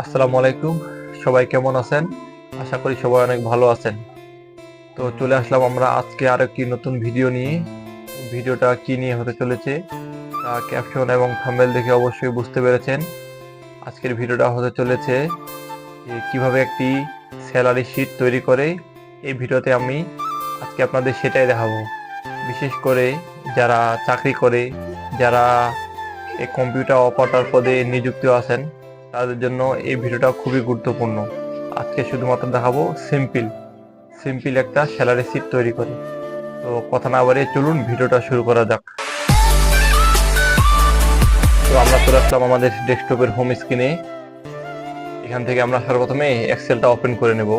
আসসালামু আলাইকুম। সবাই কেমন আছেন? আশা করি সবাই অনেক ভালো আছেন। তো চলে আসলাম আমরা আজকে আর একটি নতুন ভিডিও নিয়ে। ভিডিওটা কি নিয়ে হতে চলেছে ক্যাপশন এবং থাম্বনেল দেখে অবশ্যই বুঝতে পেরেছেন। আজকের ভিডিওটা হতে চলেছে কীভাবে একটি স্যালারি শিট তৈরি করে। এই ভিডিওতে আমি আজকে আপনাদের সেটাই দেখাবো। বিশেষ করে যারা চাকরি করে, যারা এই কম্পিউটার অপারেটর পদে নিযুক্ত আছেন তাদের জন্য এই ভিডিওটা খুবই গুরুত্বপূর্ণ। আজকে শুধুমাত্র দেখাবো সিম্পল সিম্পল একটা স্যালারি সিট তৈরি করে। তো কথা না বাড়িয়ে চলুন ভিডিওটা শুরু করা যাক। তো আমরা চলে আসলাম আমাদের ডেস্কটপের হোম স্ক্রিনে। এখান থেকে আমরা সর্বপ্রথমে এক্সেলটা ওপেন করে নেব।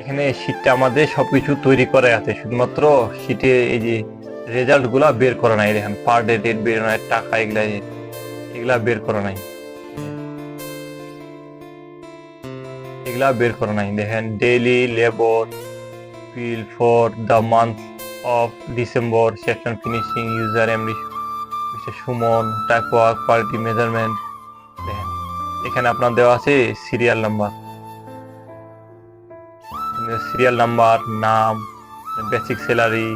এখানে শীটটা আমাদের সবকিছু তৈরি করা আছে। শুধুমাত্র শীটে এই যে রেজাল্টগুলা বের করা নাই, দেখেন পার ডে ডেট বের নাই টাকা এগুলা এগুলা বের করা নাই। এগুলা বের করা নাই, দেখেন daily labour bill for the month of December section finishing user MD mister Suman type work quality measurement দেখেন, এখানে আপনার দেওয়া আছে সিরিয়াল নাম্বার সিরিয়াল নাম্বার নাম বেসিক স্যালারি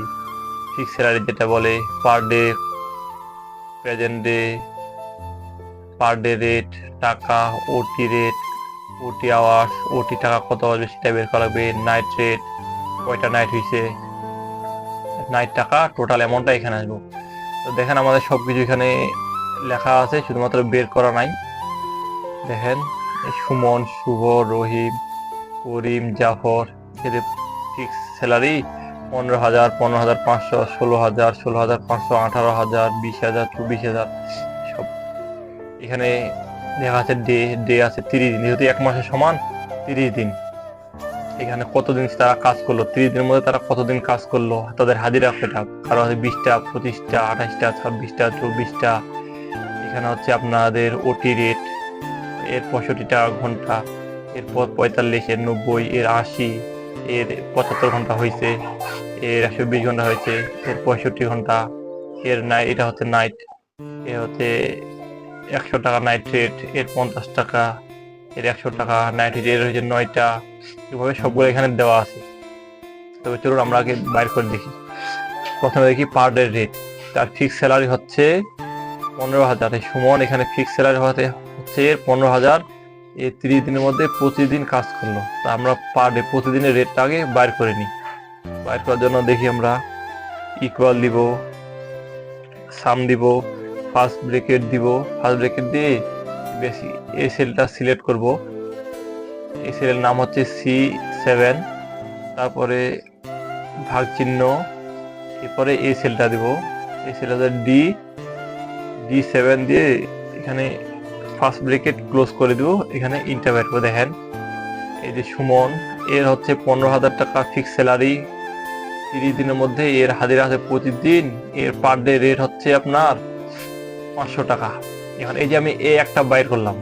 ফিক্স স্যালারি যেটা বলে per day present day per day rate টাকা OT rate ওটি আওয়ার্স ওটি টাকা কত আসবে সেটা বের করা লাগবে নাইট রেট কয়টা নাইট হয়েছে নাইট টাকা টোটাল অ্যামাউন্টটা এখানে আসব। তো দেখেন আমাদের সব কিছু এখানে লেখা আছে, শুধুমাত্র বের করা নাই। দেখেন, সুমন, শুভ, রহিম, করিম, জাফর, এদের ফিক্স স্যালারি পনেরো হাজার পনেরো হাজার পাঁচশো, ষোলো হাজার ষোলো হাজার পাঁচশো, আঠারো হাজার, বিশ হাজার, চব্বিশ হাজার, সব। এখানে দেখা আছে ডে ডে আছে তিরিশ দিন। যেহেতু এক মাসের সমান, তিরিশ দিন। এখানে কতদিন তারা কাজ করল? তিরিশ দিনের মধ্যে তারা কতদিন কাজ করল? তাদের হাজিরা কয়টা? কারও আছে বিশটা, পঁচিশটা, আঠাশটা, ছাব্বিশটা, চব্বিশটা। এখানে হচ্ছে আপনাদের ওটি রেট এর পঁয়ষট্টি টাকা ঘণ্টা, এরপর পঁয়তাল্লিশ, এর নব্বই, এর আশি, এর পঁচাত্তর ঘণ্টা হয়েছে এর একশো বিশ ঘণ্টা হয়েছে, এর পঁয়ষট্টি ঘণ্টা, এর নাই, এটা হচ্ছে নাইট এ হচ্ছে একশো টাকা নাইট রেট এর পঞ্চাশ টাকা, এর একশো টাকা নাইট রেট এর হচ্ছে নয়টা, এভাবে সবগুলো এখানে দেওয়া আছে। তবে চলুন আমরা আগে বাইর করে দেখি। প্রথমে দেখি পার ডে রেট তার ফিক্স স্যালারি হচ্ছে পনেরো হাজার সুমন এখানে ফিক্স স্যালারি হতে হচ্ছে পনেরো হাজার এই তিরিশ দিনের মধ্যে প্রতিদিন কাজ করল। তা আমরা পার ডে প্রতিদিনের রেটটা আগে বাইর করে নিই। বাইর করার জন্য দেখি আমরা ইকুয়াল দিব সাম দিব ফার্স্ট ব্রেকেট দিব। ফার্স্ট ব্রেকেট দিয়ে বেশি এই সেলটা সিলেক্ট করব। এই সেলের নাম হচ্ছে সি সেভেন তারপরে ভাগ চিহ্ন এরপরে এই সেলটা দিব। এই সেলটা ডি ডি সেভেন দিয়ে এখানে ফার্স্ট ব্রেকেট ক্লোজ করে দিব। এখানে ইন্টারভেট করে দেখেন। এই যে সুমন, এর হচ্ছে পনেরো হাজার টাকা ফিক্স স্যালারি তিরিশ দিনের মধ্যে এর হাজিরা আছে প্রতিদিন, এর পার ডে রেট হচ্ছে আপনার পাঁচশো টাকা। এখন এই যে আমি এ একটা বাইর করলাম,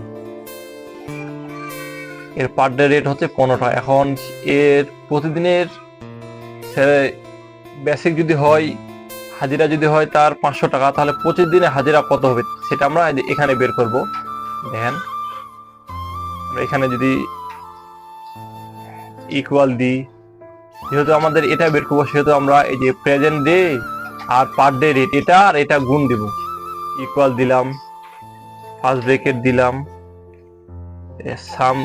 এর পার ডে রেট হচ্ছে পনেরো টাকা। এখন এর প্রতিদিনের বেসিক যদি হয়, হাজিরা যদি হয় তার পাঁচশো টাকা, তাহলে পঁচিশ দিনে হাজিরা কত হবে সেটা আমরা এখানে বের করব। দেখেন এখানে যদি ইকুয়াল দিই যেহেতু আমাদের এটা বের করব, সেহেতু আমরা এই যে প্রেজেন্ট ডে আর পার ডে রেট এটা আর এটা গুণ দিব। ইকুয়াল দিলাম ফার্স্ট ব্রেকেট দিলাম সাম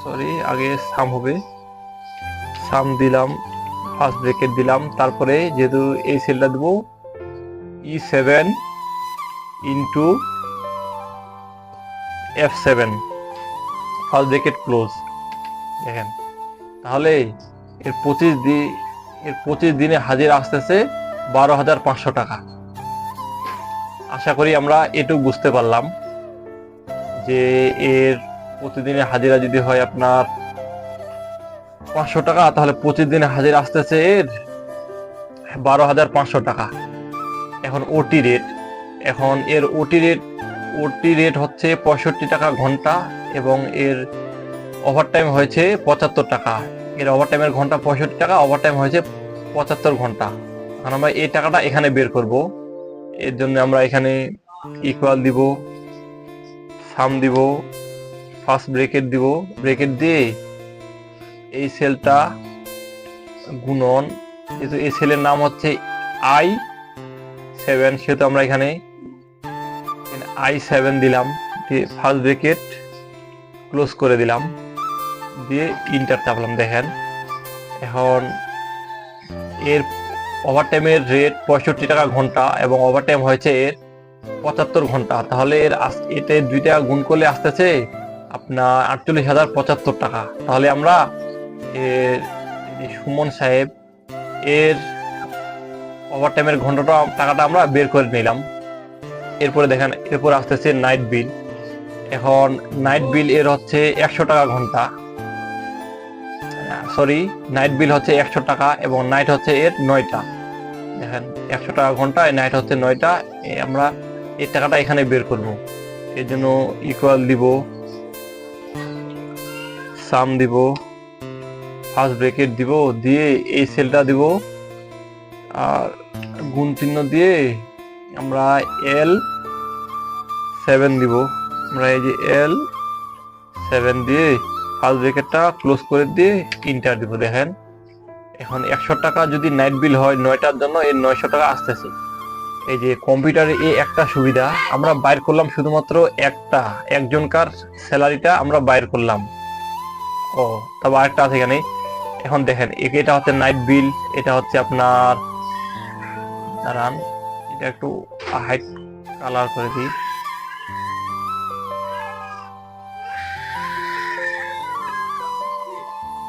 সরি আগে সাম হবে। সাম দিলাম ফার্স্ট ব্রেকেট দিলাম, তারপরে যেহেতু এই সেলটা দেবো E seven into F seven first bracket close দেখেন। তাহলে এর পঁচিশ দিন এর পঁচিশ দিনে হাজিরা আসতেছে বারো হাজার পাঁচশো টাকা। আশা করি আমরা এটুকু বুঝতে পারলাম যে এর প্রতিদিনে হাজিরা যদি হয় আপনার পাঁচশো টাকা, তাহলে পঁচিশ দিনে হাজিরা আসতেছে এর বারো হাজার পাঁচশো টাকা। এখন ওটি রেট এখন এর ওটি রেট ওটি রেট হচ্ছে পঁয়ষট্টি টাকা ঘণ্টা এবং এর ওভারটাইম হয়েছে পঁচাত্তর টাকা। এর ওভারটাইমের ঘণ্টা পঁয়ষট্টি টাকা ওভারটাইম হয়েছে পঁচাত্তর ঘণ্টা। এখন আমরা এই টাকাটা এখানে বের করব। এর জন্য আমরা এখানে ইকুয়াল দিব সাম দিব ফার্স্ট ব্রেকেট দিব। ব্রেকেট দিয়ে এই সেলটা গুণন। যেহেতু এই সেলের নাম হচ্ছে আই সেভেন সেহেতু আমরা এখানে আই সেভেন দিলাম। ফার্স্ট ব্রেকেট ক্লোজ করে দিলাম। দিয়ে ইন্টার চাপলাম দেখেন, এখন এর ওভারটাইমের রেট পঁয়ষট্টি টাকা ঘণ্টা এবং ওভারটাইম হয়েছে এর পঁচাত্তর ঘণ্টা। তাহলে এর এতে দুই টাকা গুণ করলে আসতেছে আপনার আটচল্লিশ হাজার পঁচাত্তর টাকা। তাহলে আমরা এর সুমন সাহেব এর ওভারটাইমের ঘন্টাটা, টাকাটা আমরা বের করে নিলাম। এরপরে দেখেন, এরপর আসতেছে নাইট বিল এখন নাইট বিল এর হচ্ছে একশো টাকা ঘণ্টা। সরি নাইট বিল হচ্ছে একশো টাকা এবং নাইট হচ্ছে এর নয়টা। দেখেন, একশো টাকা ঘণ্টা নাইট হচ্ছে নয়টা আমরা এই টাকাটা এখানে বের করব। এর জন্য ইকুয়াল দিব সাম দিব ফার্স্ট ব্রেকেট দিব, দিয়ে এই সেলটা দিব, আর গুণ চিহ্ন দিয়ে আমরা এল সেভেন দিব। আমরা এই যে এল সেভেন দিয়ে ফার্স্ট ব্রেকেটটা ক্লোজ করে দিয়ে ইন্টার দিব দেখেন। এখন একশো টাকা যদি নাইট বিল হয় নয়টার জন্য, এই নয়শো টাকা আসতেছে। এই যে কম্পিউটারে এই একটা সুবিধা, আমরা বাইর করলাম শুধুমাত্র একটা, একজনকার স্যালারিটা আমরা বাইর করলাম। ও তবে আরেকটা আছে এখানে। এখন দেখেন এটা হচ্ছে নাইট বিল, এটা হচ্ছে আপনার, দাঁড়ান, এটা একটু হাইট কালার করে দিই।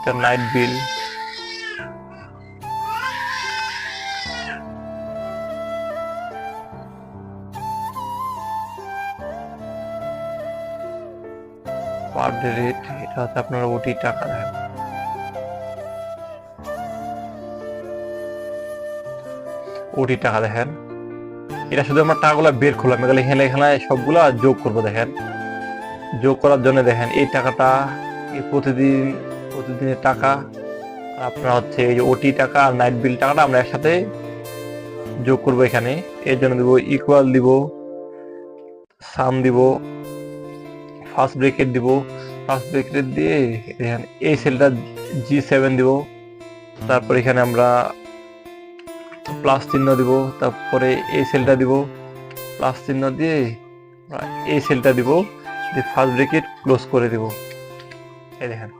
এটা নাইট বিল এটা হচ্ছে আপনার ওটি টাকা ওটি টাকা দেখেন এটা শুধু আমরা টাকাগুলো বের করলাম এগুলো এখানে এখানে সবগুলা যোগ করব দেখেন যোগ করার জন্য দেখেন এই টাকাটা প্রতিদিন প্রতিদিনের টাকা আর আপনার হচ্ছে এই ওটি টাকা আর নাইট বিল টাকাটা আমরা একসাথে যোগ করব এখানে। এর জন্য দিব ইকুয়াল দিব সাম দিব ফার্স্ট ব্রেকেট দিব। ফার্স্ট ব্রেকেট দিয়ে দেখেন এই সেলটা জি সেভেন দিব। তারপর এখানে আমরা প্লাস চিহ্ন দিব, তারপরে এই সেলটা দিব। প্লাস চিহ্ন দিয়ে এই সেলটা দিব। দিয়ে ফার্স্ট ব্রেকেট ক্লোজ করে দিব। এই দেখেন।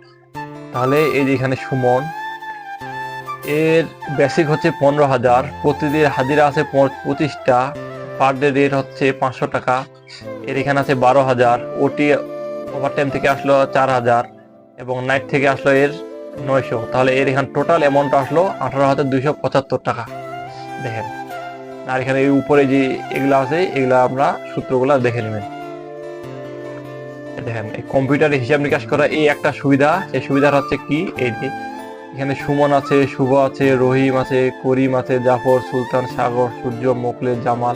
তাহলে এই যে এখানে সুমন, এর বেসিক হচ্ছে পনেরো হাজার। প্রতিদিন হাজিরা আছে পঁচিশটা পার ডে রেট হচ্ছে পাঁচশো টাকা। এর এখানে আছে বারো হাজার। ওটি ওভার টাইম থেকে আসলো চার হাজার এবং নাইট থেকে আসলো এর নয়শো। তাহলে এর এখানে টোটাল অ্যামাউন্ট আসলো আঠারো হাজার দুইশো পঁচাত্তর টাকা। দেখেন। আর এখানে এই উপরে যে এগুলো আছে, এগুলো আমরা সূত্রগুলো দেখে নেবেন। দেখেন, এই কম্পিউটারে হিসাব নিকাশ করা এই একটা সুবিধা। সেই সুবিধাটা হচ্ছে কি? এই যে, এখানে সুমন আছে, শুভ আছে, রহিম আছে, করিম আছে, জাফর, সুলতান, সাগর, সূর্য মোকলে জামাল,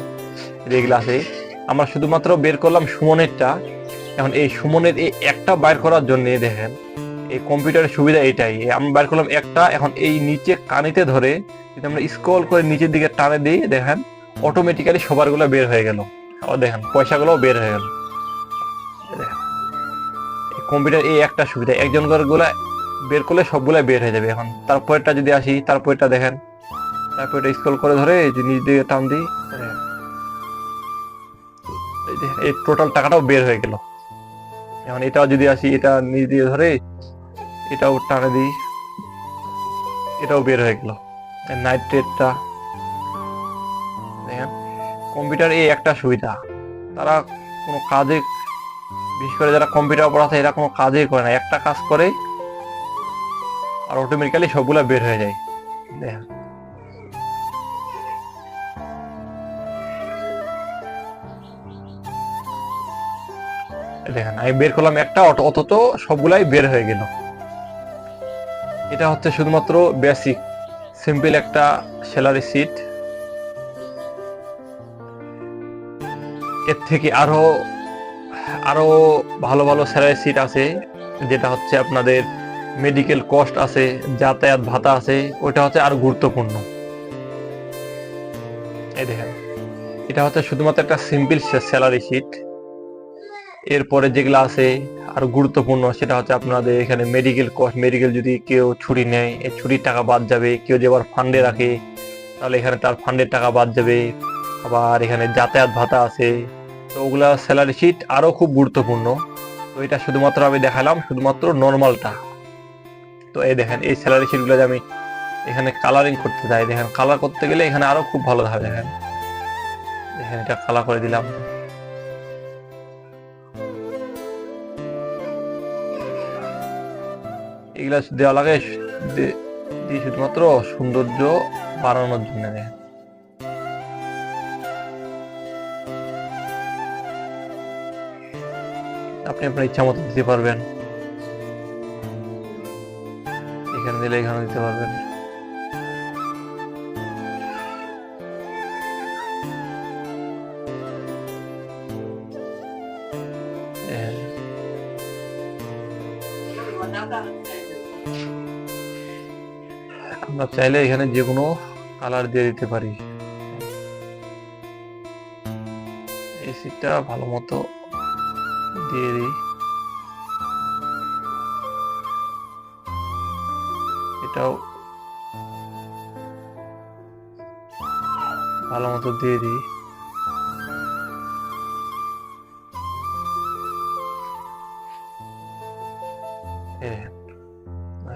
এগুলো আছে। আমরা শুধুমাত্র বের করলাম সুমনেরটা। এখন এই সুমনের এই একটা বাইর করার জন্য দেখেন, এই কম্পিউটারের সুবিধা এটাই। আমি বাইর করলাম একটা, এখন এই নিচে কানিতে ধরে যদি আমরা স্ক্রল করে নিচের দিকে টানে দিই, দেখেন অটোমেটিক্যালি সবারগুলো বের হয়ে গেল। দেখেন পয়সাগুলো বের হয়ে গেল। দেখেন। কম্পিউটার এই একটা সুবিধা। একজনগুলা বের করলে সবগুলা বের হয়ে যাবে এখন। তারপরেরটা যদি আসি, তারপরেরটা দেখেন। তারপরে স্ক্রল করে ধরে যে নিচ দিকে টান দিই এই টোটাল টাকাটাও বের হয়ে গেল। এখন এটাও যদি আসি, এটা নিচ দিয়ে ধরে এটাও টানে দিই, এটাও বের হয়ে গেল। নাইট রেটটা দেখেন। কম্পিউটার এই একটা সুবিধা। তারা কোনো কাজে বিশেষ করে যারা কম্পিউটার পড়াতে এরা কোনো কাজই করে না। একটা কাজ করে আর অটোমেটিক্যালি সবগুলা বের হয়ে যায়। এই দেখেন, আমি বের করলাম একটা, অত সবগুলাই বের হয়ে গেল। এটা হচ্ছে শুধুমাত্র বেসিক সিম্পল একটা স্যালারি সিট এর থেকে আরও আরও ভালো ভালো স্যালারি সিট আছে, যেটা হচ্ছে আপনাদের মেডিকেল কস্ট আছে, যাতায়াত ভাতা আছে, ওইটা হচ্ছে আরও গুরুত্বপূর্ণ। এই দেখেন, এটা হচ্ছে শুধুমাত্র একটা সিম্পল স্যালারি শিট এরপরে যেগুলো আছে আর গুরুত্বপূর্ণ, সেটা হচ্ছে আপনাদের এখানে মেডিকেল কস্ট মেডিকেল যদি কেউ ছুটি নেয়, এই ছুটির টাকা বাদ যাবে, কেউ যে আবার ফান্ডে রাখে, তাহলে এখানে তার ফান্ডের টাকা বাদ যাবে। আবার এখানে যাতায়াত ভাতা আছে তো ওগুলা স্যালারি শিট আরও খুব গুরুত্বপূর্ণ। তো এটা শুধুমাত্র আমি দেখালাম, শুধুমাত্র নর্মালটা। তো এই দেখেন, এই স্যালারি শিটগুলো আমি এখানে কালারিং করতে চাই, দেখেন কালার করতে গেলে এখানে আরও খুব ভালো হবে দেখেন। দেখেন এটা কালার করে দিলাম। এগুলা দেওয়া লাগে শুধুমাত্র সৌন্দর্য বাড়ানোর জন্য, দেখেন। আপনি আপনার ইচ্ছা মতো দিতে পারবেন এখানে দিলে এখানে দিতে পারবেন। আমরা চাইলে এখানে যে কোনো কালার দিয়ে দিতে পারি এই সিটটা ভালো মতো দিয়ে দিই। এটাও ভালো মতো দিয়ে দিই। এ,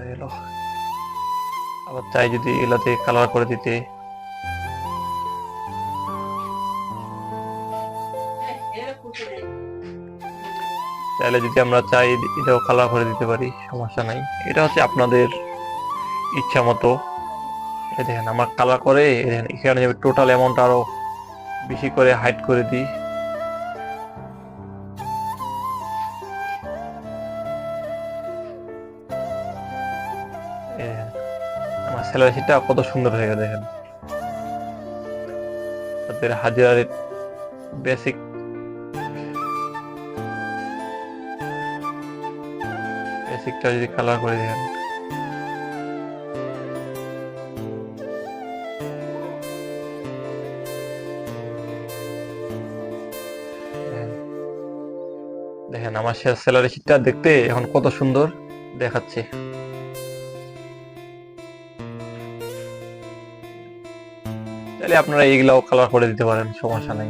গেল। আবার চাই যদি এগুলাতে কালার করে দিতে। চাইলে যদি আমরা চাই, এটাও কালার করে দিতে পারি, সমস্যা নাই। এটা হচ্ছে আপনাদের ইচ্ছা মতো। দেখেন, আমার কালার করে দেখেন, এখানে টোটাল অ্যামাউন্ট আরও বেশি করে হাইড করে দিই। আমার স্যালারি শিটটা কত সুন্দর হয়ে গেছে, দেখেন। তাদের হাজার বেসিক বেসিকটা যদি কালার করে দেখেন দেখেন। আমার স্যালারি শিটটা দেখতে এখন কত সুন্দর দেখাচ্ছে। তাহলে আপনারা এইগুলাও কালার করে দিতে পারেন, সমস্যা নাই।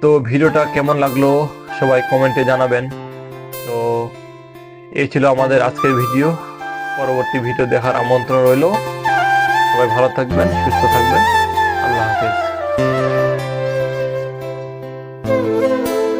তো ভিডিওটা কেমন লাগল? সবাই কমেন্টে জানাবেন। তো এই ছিল আমাদের আজকের ভিডিও। পরবর্তী ভিডিও দেখার আমন্ত্রণ রইল। সবাই ভালো থাকবেন, সুস্থ থাকবেন। আল্লাহ হাফেজ।